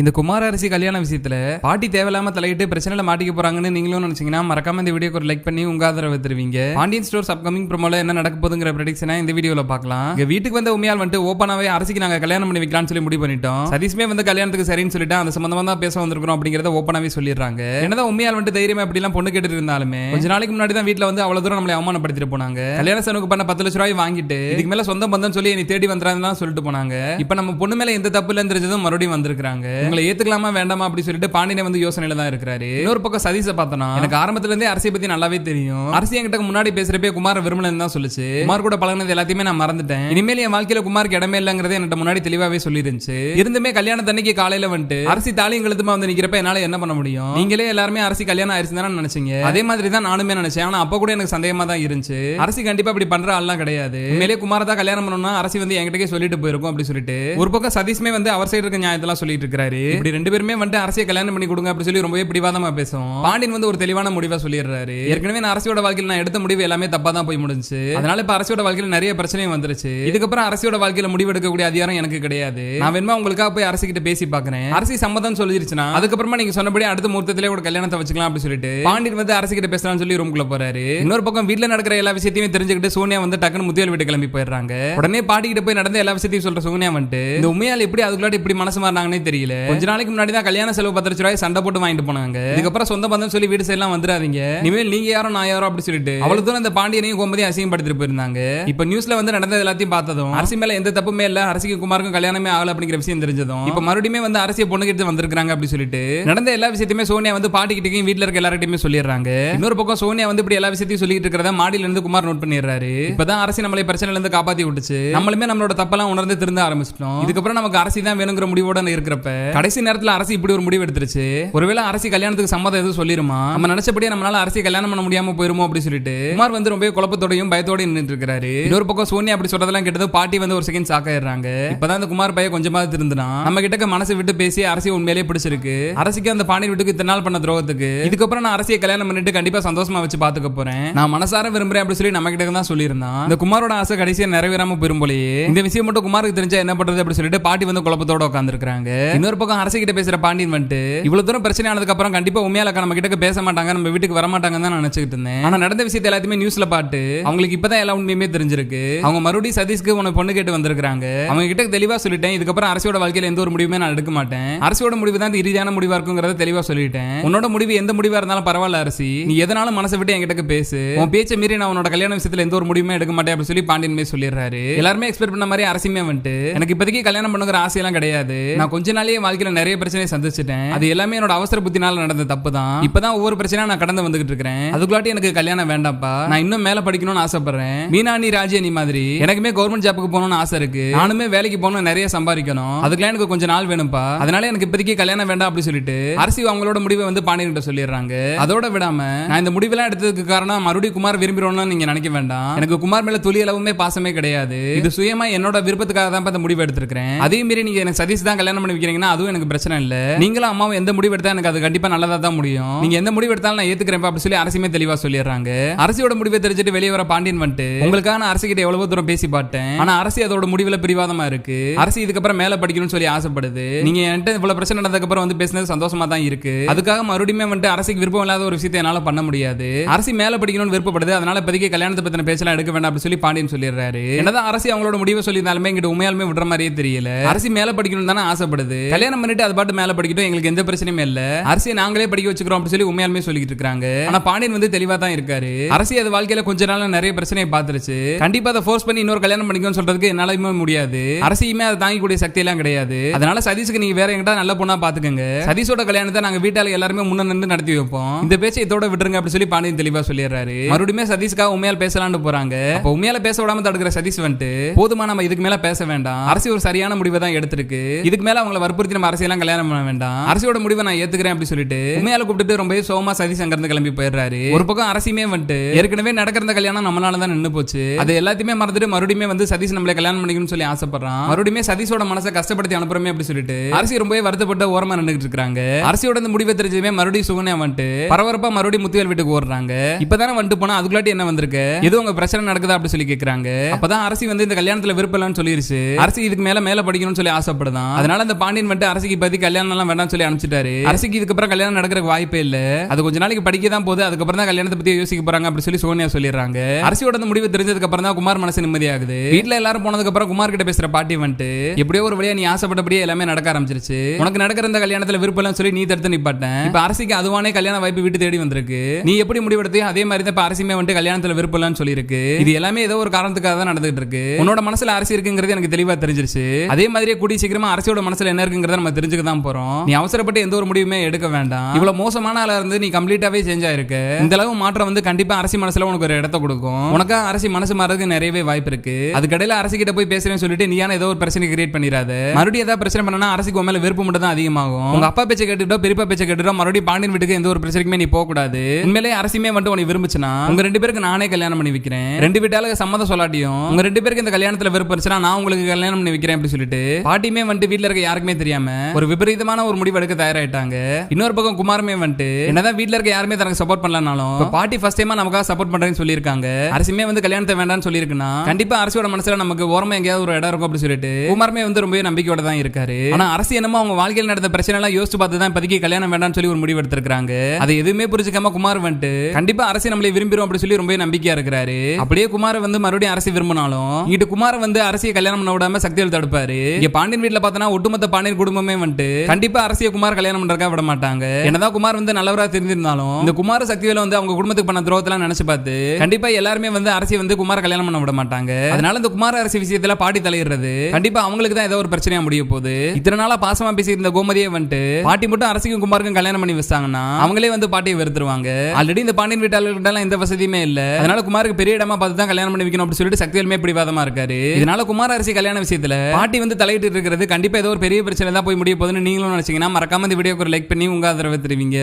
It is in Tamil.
இந்த குமார அரிசி கல்யாண விஷயத்துல பாட்டி தேவையில்லாம தலையிட்டு பிரச்சனையில மாட்டிக்க போறாங்கன்னு நீங்களும் நினைச்சீங்கன்னா மறக்காம இந்த வீடியோக்கு ஒரு லைக் பண்ணி உங்க ஆதரவு தருவீங்க. பாண்டியன் ஸ்டோர்ஸ் அப்கமிங் ப்ரோமோல என்ன நடக்க போதுங்கிற ப்ரெடிக்ஷனை இந்த வீடியோல பார்க்கலாம். இங்க வீட்டுக்கு வந்த உண்மையால் வந்துட்டு ஓப்பனாவே அரசிக்கு நாங்க கல்யாணம் பண்ணி வைக்கலாம்னு சொல்லி முடிவு பண்ணிட்டோம். சதீஷ்மே வந்து கல்யாணத்துக்கு சரின்னு சொல்லிட்டு அந்த சம்பந்தமா தான் பேச வந்திருக்கிறோம் அப்படிங்கறத ஓப்பனாவே சொல்லிடுறாங்க. என்னதான் உண்மையால் வந்துட்டு தைரியமா இப்படி எல்லாம் பொண்ணு கேட்டு இருந்தாலுமே கொஞ்ச நாளைக்கு முன்னாடி தான் வீட்டுல வந்து அவ்வளவு தூரம் நம்மளை அவமானப்படுத்திட்டு போனாங்க. கல்யாண சனுக்கு பண்ண பத்து லட்ச ரூபாய் வாங்கிட்டு இதுக்கு மேல சொந்த பந்தம் சொல்லி நீ தேடி வந்துறாங்கன்னு சொல்லிட்டு போனாங்க. இப்ப நம்ம பொண்ணு மேல எந்த தப்பு இல்லைன்னு தெரிஞ்சதும் மறுபடியும் வந்திருக்காங்க உங்களை ஏத்துக்கலாமா வேண்டாமா அப்படி சொல்லிட்டு பாண்டியனை வந்து யோசனையில தான் இருக்கிறாரு. இன்னொரு பக்கம் சதீஷ பார்த்தனா எனக்கு ஆரம்பத்துல இருந்தே அரசியை பத்தி நல்லாவே தெரியும். அரசி என்கிட்ட முன்னாடி பேசுறப்பே குமார் விரும்பலன்னு தான் சொல்லுச்சு. குமார் கூட பழகுனது எல்லாத்தையுமே நான் மறந்துட்டேன். இனிமேல் என் வாழ்க்கையில குமாருக்கு இடமே இல்லங்கிறது என்கிட்ட முன்னாடி தெளிவாவே சொல்லிருந்துச்சு. இருந்துமே கல்யாண தண்ணிக்கு காலையில வந்துட்டு அரசி தாலியும் கழுத்துமா வந்து நிக்கிறப்ப என்னால என்ன பண்ண முடியும்? நீங்களே எல்லாருமே அரசி கல்யாணம் அரிசி தானே நினைச்சீங்க? அதே மாதிரி தான் நானுமே நினைச்சேன். ஆனா அப்ப கூட எனக்கு சந்தேகமா தான் இருந்துச்சு. அரசி கண்டிப்பா இப்படி பண்ற ஆள்லாம் கிடையாது. மேலே குமார தான் கல்யாணம் பண்ணணும்னா அரசி வந்து என்கிட்டயே சொல்லிட்டு போயிருக்கும் அப்படி சொல்லிட்டு. ஒரு பக்கம் சதீஷ்மே வந்து அவர் சைடு இருக்க நியாயத்தெல்லாம் சொல்லிட்டு இருக்காரு இப்படி ரெண்டு பேருமே வந்துட்டு அரசியை கல்யாணம் பண்ணி கொடுங்க அப்படின்னு சொல்லி ரொம்பவே பிடிவாதமா பேசும். பாண்டியன் வந்து ஒரு தெளிவான முடிவா சொல்லிடுறாரு. ஏற்கனவே நான் அரசியோட வாழ்க்கையில் நான் எடுத்த முடிவு எல்லாமே தப்பா தான் போய் முடிஞ்சு. அதனால இப்ப அரசியோட வாழ்க்கையில நிறைய பிரச்சனையும் வந்துருச்சு. இதுக்கப்புறம் அரசியோட வாழ்க்கையில முடிவெடுக்கக்கூடிய அதிகாரம் எனக்கு கிடையாது. நான் வேணுமா உங்களுக்காக போய் அரசு கிட்ட பேசி பாக்குறேன். அரசி சம்மதம் சொல்லிருச்சுன்னா அதுக்கப்புறமா நீங்க சொன்னபடி அடுத்த முகூர்த்தத்திலே ஒரு கல்யாணத்தை வச்சுக்கலாம் அப்படின்னு சொல்லிட்டு பாண்டியன் வந்து அரசு கிட்ட பேசலாம்னு சொல்லி ரூம்குள்ள போறாரு. இன்னொரு பக்கம் வீட்டுல நடக்கிற எல்லா விஷயத்தையும் தெரிஞ்சுக்கிட்டு சோனியா வந்து டக்குன்னு முத்தியல் வீட்டு கிளம்பி போயிடுறாங்க. உடனே பாட்டி கிட்ட போய் நடந்த எல்லா விஷயத்தையும் சொல்ற சோனியா வந்துட்டு இந்த உண்மையால் எப்படி அதுக்குள்ளாடி இப்படி மனசு மாறினாங்கன்னே தெரியல. கொஞ்ச நாளைக்கு முன்னாடி தான் கல்யாண செலவு பத்து லட்ச ரூபாய் சண்டை போட்டு வாங்கிட்டு போனாங்க. இதுக்கப்புறம் சொந்த பந்தம் சொல்லி வீடு சைட்லாம் வந்துடாதீங்க. இனிமேல் நீங்க யாரோ நான் யாரோ அப்படி சொல்லிட்டு அவ்வளவு தூரம் அந்த பாண்டியனையும் கோமதியும் அசிங்கப்படுத்திட்டு போயிருந்தாங்க. இப்ப நியூஸ்ல வந்து நடந்தது எல்லாத்தையும் பார்த்ததும் அரசி மேல எந்த தப்புமே இல்ல அரசிக்கு குமாருக்கும் கல்யாணமே ஆகல அப்படிங்கிற விஷயம் தெரிஞ்சதும் இப்ப மறுபடியுமே வந்து அரசிய பொண்ணு கிட்ட வந்திருக்காங்க அப்படி சொல்லிட்டு நடந்த எல்லா விஷயத்தையுமே சோனியா வந்து பாட்டிக்கிட்டையும் வீட்டுல வீட்ல இருக்க எல்லார்கிட்டயுமே சொல்லிடுறாங்க. இன்னொரு பக்கம் சோனியா வந்து இப்படி எல்லா விஷயத்தையும் சொல்லிட்டு இருக்கிறத மாடியில இருந்து குமார் நோட் பண்ணிடுறாரு. இப்பதான் அரசு நம்மளை பிரச்சனையில இருந்து காப்பாத்தி விட்டுச்சு. நம்மளுமே நம்மளோட தப்பெல்லாம் உணர்ந்து திருந்த ஆரம்பிச்சிட்டோம். இதுக்கப்புறம் நமக்கு அரசி தான் வேணுங்கிற முடிவோட இருக்கிறப்ப கடைசி நேரத்துல அரசு இப்படி ஒரு முடிவு எடுத்துருச்சு. ஒருவேளை அரசு கல்யாணத்துக்கு சம்மதம் எதுவும் சொல்லிருமா? நம்ம நினைச்சபடியே நம்மளால அரசு கல்யாணம் பண்ண முடியாம போயிருமோ அப்படி சொல்லிட்டு குமார் வந்து ரொம்ப குழப்பத்தோடையும் பயத்தோடயும் நின்றுட்டு இருக்காரு இன்னொரு பக்கம் சோனியா அப்படி சொல்றதெல்லாம் கேட்டது பாட்டி வந்து ஒரு செகண்ட் சாக்க ஆயிடுறாங்க. இப்பதான் அந்த குமார் பையன் கொஞ்சமாவது திருந்தினா நம்ம கிட்ட மனசு விட்டு பேசி அரசு உண்மையிலேயே பிடிச்சிருக்கு. அரசுக்கு அந்த பாண்டி வீட்டுக்கு இத்தனை நாள் பண்ண துரோகத்துக்கு. இதுக்கப்புறம் நான் அரசியை கல்யாணம் பண்ணிட்டு கண்டிப்பா சந்தோஷமா வச்சு பாத்துக்க போறேன். நான் மனசார விரும்புறேன் அப்படி சொல்லி நம்ம கிட்ட தான் சொல்லியிருந்தான். இந்த குமாரோட ஆசை கடைசியா நிறைவேறாம போயிரும் போலயே. இந்த விஷயம் மட்டும் குமாருக்கு தெரிஞ்சா என்ன பண்றது அப்படி சொல்லிட்டு பாட்டி வந்து குழப்பத்தோட உட்காந்துருக்காங்க இன்னொரு பக்கம் அரசு கிட்ட பேசுற பாண்டியன் வந்துட்டு இவ்வளவு தூரம் பிரச்சனை ஆனதுக்கு அப்புறம் கண்டிப்பா உண்மையாலக்கா நம்ம கிட்ட பேச மாட்டாங்க நம்ம வீட்டுக்கு வர மாட்டாங்கன்னு தான் நினைச்சிட்டு இருந்தேன். ஆனா நடந்த விஷயத்தை எல்லாத்தையுமே நியூஸ்ல பாட்டு அவங்களுக்கு இப்பதான் எல்லா உண்மையுமே தெரிஞ்சிருக்கு. அவங்க மறுபடியும் சதீஷ்க்கு உன பொண்ணு கேட்டு வந்திருக்காங்க அவங்க கிட்ட தெளிவா சொல்லிட்டேன். இதுக்கப்புறம் அரசியோட வாழ்க்கையில எந்த ஒரு முடிவுமே நான் எடுக்க மாட்டேன். அரசியோட முடிவு தான் இறுதியான முடிவா இருக்குங்கிறத தெளிவா சொல்லிட்டேன். உன்னோட முடிவு எந்த முடிவா இருந்தாலும் பரவாயில்ல அரசி. நீ எதனாலும் மனசை விட்டு என்கிட்ட பேசு. உன் பேச்சை மீறி நான் உன்னோட கல்யாண விஷயத்துல எந்த ஒரு முடிவுமே எடுக்க மாட்டேன் அப்படின்னு சொல்லி பாண்டியன் மே சொல்லிடுறாரு. எல்லாருமே எக்ஸ்பெக்ட் பண்ண மாதிரி அரசியுமே வந்துட்டு எனக்கு இப்போதைக்கு கல்யாணம் பண்ணுங்கிற ஆசையெல்லாம் கிடையாது. நான் கொஞ்ச நாளே வாழ்க்கையில நிறைய பிரச்சனையை சந்திச்சிட்டேன். அது எல்லாமே என்னோட அவசர புத்தினால நடந்த தப்பு தான் இப்பதான் ஒவ்வொரு பிரச்சனையா நான் கடந்து வந்துகிட்டு இருக்கிறேன். அதுக்குள்ளாட்டி எனக்கு கல்யாணம் வேண்டாம்ப்பா. நான் இன்னும் மேல படிக்கணும்னு ஆசைப்படுறேன். மீனாணி நீ நீ மாதிரி. எனக்குமே கவர்மெண்ட் ஜாப்புக்கு போகணும்னு ஆசை இருக்கு. நானுமே வேலைக்கு போகணும் நிறைய சம்பாதிக்கணும். அதுக்கெல்லாம் எனக்கு கொஞ்சம் நாள் வேணும்ப்பா. அதனால எனக்கு இப்போதைக்கு கல்யாணம் வேண்டாம் அப்படின்னு சொல்லிட்டு அரசி அவங்களோட முடிவை வந்து பாண்டியன் சொல்லிடுறாங்க. அதோட விடாம நான் இந்த முடிவெல்லாம் எடுத்ததுக்கு காரணம் மறுபடியும் குமார் விரும்புறோம்னு நீங்க நினைக்க வேண்டாம். எனக்கு குமார் மேல துளி அளவுமே பாசமே கிடையாது. இது சுயமா என்னோட விருப்பத்துக்காக தான் இந்த முடிவு எடுத்திருக்கிறேன். அதே மீறி நீங்க எனக்கு சதீஷ் தான் கல்யாணம் பண்ணி வைக்கிறீங்கன்னா அதுவும் எனக்கு பிரச்சனை இல்ல. நீங்களும் அம்மாவும் எந்த முடிவு எடுத்தா எனக்கு அது கண்டிப்பா நல்லதா தான் முடியும். நீங்க எந்த முடிவு எடுத்தாலும் நான் ஏத்துக்கிறேன் அப்படி சொல்லி அரசுமே தெளிவா சொல்லிடுறாங்க. அரசியோட முடிவை தெரிஞ்சுட்டு வெளியே வர பாண்டியன் வந்துட்டு உங்களுக்காக நான் அரசு கிட்ட எவ்வளவு தூரம் பேசி பார்த்தேன். ஆனா அரசு அதோட முடிவுல பிரிவாதமா இருக்கு. அரசு இதுக்கப்புறம் மேல படிக்கணும்னு சொல்லி ஆசைப்படுது. நீங்க என்கிட்ட இவ்வளவு பிரச்சனை நடந்ததுக்கு அப்புறம் வந்து பேசினது சந்தோஷமா தான் இருக்கு. அதுக்காக மறுபடியுமே வந்துட்டு அரசுக்கு விருப்பம் இல்லாத ஒரு விஷயத்தை என்னால பண்ண முடியாது. அரசு மேல படிக்கணும்னு விருப்பப்படுது. அதனால இப்போதைக்கு கல்யாணத்தை பத்தின பேச்செல்லாம் எடுக்க வேண்டாம் அப்படி சொல்லி பாண்டியன் சொல்லிடுறாரு. என்னதான் அரசு அவங்களோட முடிவை சொல்லியிருந்தாலுமே இங்கிட்ட உண்மையாலுமே விடுற மாதிரியே தெரியல. அரசு மேல படிக்கணும்னு தானே ஆசைப்படுது. கல்யாணம் பண்ணிட்டு அது பாட்டு மேல படிக்கட்டும் எங்களுக்கு எந்த பிரச்சனையும் இல்ல. அரசியை நாங்களே படிக்க வச்சுக்கிறோம் அப்படின்னு சொல்லி உண்மையாலுமே சொல்லிட்டு இருக்காங்க. ஆனா பாண்டியன் வந்து தெளிவா தான் இருக்காரு. அரசி அது வாழ்க்கையில கொஞ்ச நாள் நிறைய பிரச்சனையை பாத்துருச்சு கண்டிப்பா அதை ஃபோர்ஸ் பண்ணி இன்னொரு கல்யாணம் பண்ணிக்கணும்னு சொல்றதுக்கு என்னாலுமே முடியாது. அரசியுமே அதை தாங்கிக்கூடிய சக்தி எல்லாம் கிடையாது. அதனால சதீஷுக்கு நீங்க வேற எங்கிட்ட நல்ல பொண்ணா பாத்துக்கங்க. சதீஷோட கல்யாணத்தை நாங்க வீட்டால எல்லாருமே முன்ன நின்று நடத்தி வைப்போம். இந்த பேச்சை இதோட விட்டுருங்க அப்படின்னு சொல்லி பாண்டியன் தெளிவா சொல்லிடுறாரு. மறுபடியும் சதீஷ்க்காக உண்மையால பேசலாம்னு போறாங்க. அப்ப உண்மையால பேச விடாம தடுக்கிற சதீஷ் வந்துட்டு போதுமா நம்ம இதுக்கு மேல பேச வேண்டாம். அரசு ஒரு சரியான முடிவை தான் எடுத்திருக்கு. இதுக்கு மேல அவங்களை வற்புறுத்தி நம்ம அரசியெல்லாம் கல்யாணம் பண்ண வேண்டாம். அரசியோட முடிவை நான் ஏத்துக்கிறேன் அப்படி சொல்லிட்டு உண்மையால கூப்பிட்டு ரொம்ப சோமா சதீஷ் அங்க கிளம்பி போயிடுறாரு. ஒரு பக்கம் அரசியுமே வந்துட்டு ஏற்கனவே நடக்கிற கல்யாணம் நம்மளால தான் நின்று போச்சு. அது எல்லாத்தையுமே மறந்துட்டு மறுபடியும் வந்து சதீஷ் நம்மளை கல்யாணம் பண்ணிக்கணும்னு சொல்லி ஆசைப்படுறான். மறுபடியும் சதீஷோட மனசை கஷ்டப்படுத்தி அனுப்புறமே அப்படி சொல்லிட்டு அரசி ரொம்பவே வருத்தப்பட்டு ஓரமா நின்றுட்டு இருக்காங்க. அரசியோட இந்த முடிவை தெரிஞ்சதுமே மறுபடியும் சுகனே வந்துட்டு பரபரப்பா மறுபடியும் முத்துவேல் வீட்டுக்கு ஓடுறாங்க. இப்பதானே வந்துட்டு போனா அதுக்குள்ளாட்டி என்ன வந்திருக்கு? எதுவும் உங்க பிரச்சனை நடக்குதா அப்படி சொல்லி கேக்குறாங்க. அப்பதான் அரசி வந்து இந்த கல்யாணத்துல விருப்பம் இல்லைன்னு சொல்லிருச்சு. அரசி இதுக்கு மேல மேல படிக்கணும்னு சொல்லி ஆசைப்படுதான். அதனால அந்த பாண்டியன் வந்துட்டு வந்துட்டு அரசிக்கு பத்தி கல்யாணம் எல்லாம் வேண்டாம்னு சொல்லி அனுப்பிச்சிட்டாரு. அரசிக்கு இதுக்கப்புறம் கல்யாணம் நடக்கிற வாய்ப்பே இல்ல. அது கொஞ்ச நாளைக்கு படிக்க தான் போகுது. அதுக்கப்புறம் தான் கல்யாணத்தை பத்தி யோசிக்க போறாங்க அப்படி சொல்லி சோனியா சொல்லிடுறாங்க. அரசியோட அந்த முடிவு தெரிஞ்சதுக்கு அப்புறம் தான் குமார் மனசு நிம்மதியாகுது. வீட்டுல எல்லாரும் போனதுக்கு அப்புறம் குமார் கிட்ட பேசுற பாட்டி வந்துட்டு எப்படியோ ஒரு வழியா நீ ஆசைப்பட்டபடியே எல்லாமே நடக்க ஆரம்பிச்சிருச்சு. உனக்கு நடக்கிற இந்த கல்யாணத்துல விருப்பம் சொல்லி நீ தடுத்து நிப்பாட்டேன். இப்ப அரசிக்கு அதுவானே கல்யாண வாய்ப்பு வீட்டு தேடி வந்திருக்கு. நீ எப்படி முடிவெடுத்தியோ அதே மாதிரி தான் இப்ப அரசியுமே வந்துட்டு கல்யாணத்துல விருப்பம் சொல்லியிருக்கு. இது எல்லாமே ஏதோ ஒரு காரணத்துக்காக தான் நடந்துட்டு இருக்கு. உன்னோட மனசுல அரசி இருக்குங்கிறது எனக்கு தெளிவா தெரிஞ்சிருச்சு. அதே மாதிரியே கூடிய சீக்கிரமா அரசியோட மனசுல என்ன இருக்குங்கிறத நம்ம தெரிஞ்சுக்க தான் போறோம். நீ அவசரப்பட்டு எந்த ஒரு முடிவுமே எடுக்க வேண்டாம். இவ்வளவு மோசமான ஆளா இருந்து நீ கம்ப்ளீட்டாவே சேஞ்ச் ஆயிருக்கு. இந்த அளவு மாற்றம் வந்து கண்டிப்பா அரசி மனசுல உனக்கு ஒரு இடத்த கொடுக்கும். உனக்கா அரசி மனசு மாறதுக்கு நிறையவே வாய்ப்பு இருக்கு. அதுக்கடையில அரசு கிட்ட போய் பேசுறேன்னு சொல்லிட்டு நீயான ஏதோ ஒரு பிரச்சனை கிரியேட் பண்ணிடாத மறுபடியும் ஏதாவது பிரச்சனை பண்ணனா அரசுக்கு உன் மேல வெறுப்பு மட்டும் தான் அதிகமாகும். உங்க அப்பா பேச்சை கேட்டுட்டோ பெரியப்பா பேச்சை கேட்டுட்டோ மறுபடியும் பாண்டியன் வீட்டுக்கு எந்த ஒரு பிரச்சனைக்குமே நீ போக கூடாது உண்மையிலே அரசுமே வந்துட்டு உனக்கு விரும்புச்சுன்னா உங்க ரெண்டு பேருக்கு நானே கல்யாணம் பண்ணி வைக்கிறேன். ரெண்டு வீட்டாளுக்கு சம்மதம் சொல்லாட்டியும் உங்க ரெண்டு பேருக்கு இந்த கல்யாணத்துல விருப்பம் இருந்துச்சுன்னா நான் உங்களுக்கு கல்யாணம் பண்ணி வைக்கிறேன் அப்படி சொல்லிட்டு பாட்டியுமே வந்துட்டு வீட்டுல இருக்க யாருக்குமே தெரியாம ஒரு விபரீதமான ஒரு முடிவு எடுக்க தயாராயிட்டாங்க. இன்னொரு பக்கம் குமாரமே வந்துட்டு என்னதான் வீட்டுல இருக்க யாருமே தனக்கு சப்போர்ட் பண்ணலனாலும் பாட்டி ஃபர்ஸ்ட் டைமா நமக்காக சப்போர்ட் பண்றேன்னு சொல்லியிருக்காங்க. அரசுமே வந்து கல்யாணத்தை வேண்டாம்னு சொல்லியிருக்குன்னா கண்டிப்பா அரசியோட மனசுல நமக்கு ஓரமா எங்கேயாவது ஒரு இடம் இருக்கும் அப்படின்னு சொல்லிட்டு குமாரமே வந்து ரொம்பவே நம்பிக்கையோட தான் இருக்காரு. ஆனா அரசு என்னமோ அவங்க வாழ்க்கையில் நடந்த பிரச்சனை எல்லாம் யோசிச்சு பார்த்து தான் இப்போதைக்கு கல்யாணம் வேண்டாம்னு சொல்லி ஒரு முடிவு எடுத்திருக்காங்க அது எதுவுமே புரிஞ்சுக்காம குமார் வந்துட்டு கண்டிப்பா அரசு நம்மளை விரும்பிடும் அப்படின்னு சொல்லி ரொம்பவே நம்பிக்கையா இருக்கிறாரு. அப்படியே குமார வந்து மறுபடியும் அரசு விரும்பினாலும் இங்கிட்டு குமார வந்து அரசியை கல்யாணம் பண்ண விடாம சக்தியில் தடுப்பாரு. இங்க பாண்டியன் வீட்டுல பார்த்தோன்னா ஒட்டுமொத்த பாண்டியன் குடும்பம் வந்துட்டு கண்டிப்பா அரசியை குமார் கல்யாணம் பண்றதுக்காக விட மாட்டாங்க. என்னதான் குமார் வந்து நல்லவரா தெரிஞ்சிருந்தாலும் இந்த குமார சக்திவேல வந்து அவங்க குடும்பத்துக்கு பண்ண துரோகத்தெல்லாம் நினைச்சு பார்த்து கண்டிப்பா எல்லாருமே வந்து அரசியை வந்து குமார கல்யாணம் பண்ண விட மாட்டாங்க. அதனால இந்த குமார அரசி விஷயத்துல பாட்டி தலையிடுறது கண்டிப்பா அவங்களுக்கு தான் ஏதோ ஒரு பிரச்சனையா முடிய போகுது. இத்தனை நாளா பாசமா பேசி இருந்த கோமதியே வந்துட்டு பாட்டி மட்டும் அரசிக்கும் குமாருக்கும் கல்யாணம் பண்ணி வச்சாங்கன்னா அவங்களே வந்து பாட்டியை வெறுத்துருவாங்க. ஆல்ரெடி இந்த பாண்டியன் வீட்டாளர்கள்ட்ட எந்த வசதியுமே இல்ல. அதனால குமாருக்கு பெரிய இடமா பார்த்து தான் கல்யாணம் பண்ணி வைக்கணும் அப்படின்னு சொல்லிட்டு சக்திவேலுமே பிடிவாதமா இருக்காரு. இதனால குமார அரசி கல்யாண விஷயத்துல பாட்டி வந்து தலையிட்டு இருக்கிறது கண்டிப்பா ஏதோ ஒரு பெரிய பிரச்சனை தான் போய் முடிய போகுதுன்னு நீங்களும் நினைச்சீங்கன்னா மறக்காம இந்த வீடியோக்கு ஒரு லைக் பண்ணி உங்க ஆதரவை தெரிவிங்க.